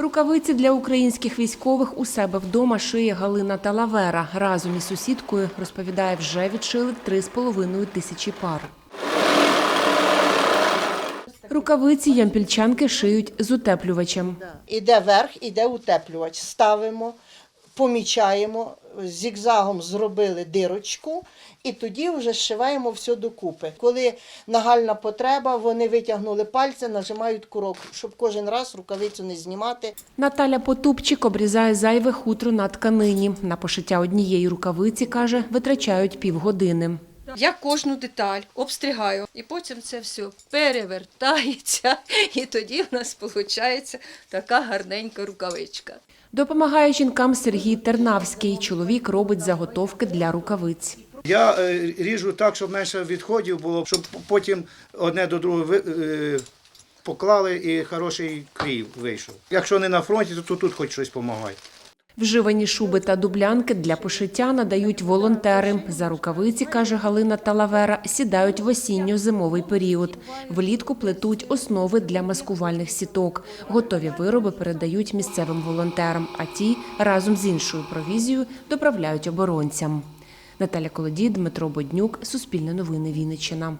Рукавиці для українських військових у себе вдома шиє Галина Талавера. Разом із сусідкою, розповідає, вже відшили 3,5 тисячі пар. Рукавиці ямпільчанки шиють з утеплювачем. Іде верх, іде утеплювач. Ставимо, помічаємо, зігзагом зробили дирочку, і тоді вже зшиваємо все докупи. Коли нагальна потреба, вони витягнули пальці, нажимають курок, щоб кожен раз рукавицю не знімати. Наталя Потупчик обрізає зайве хутро на тканині. На пошиття однієї рукавиці, каже, витрачають півгодини. Я кожну деталь обстригаю, і потім це все перевертається, і тоді в нас виходить така гарненька рукавичка. Допомагає жінкам Сергій Тернавський. Чоловік робить заготовки для рукавиць. Я е, ріжу так, щоб менше відходів було, щоб потім одне до другого е, поклали і хороший крій вийшов. Якщо не на фронті, то тут хоч щось допомагає. Вживані шуби та дублянки для пошиття надають волонтери. За рукавиці, каже Галина Талавера, сідають в осінньо-зимовий період. Влітку плетуть основи для маскувальних сіток. Готові вироби передають місцевим волонтерам, а ті разом з іншою провізією доправляють оборонцям. Наталя Колодій, Дмитро Боднюк, Суспільне новини Вінниччина.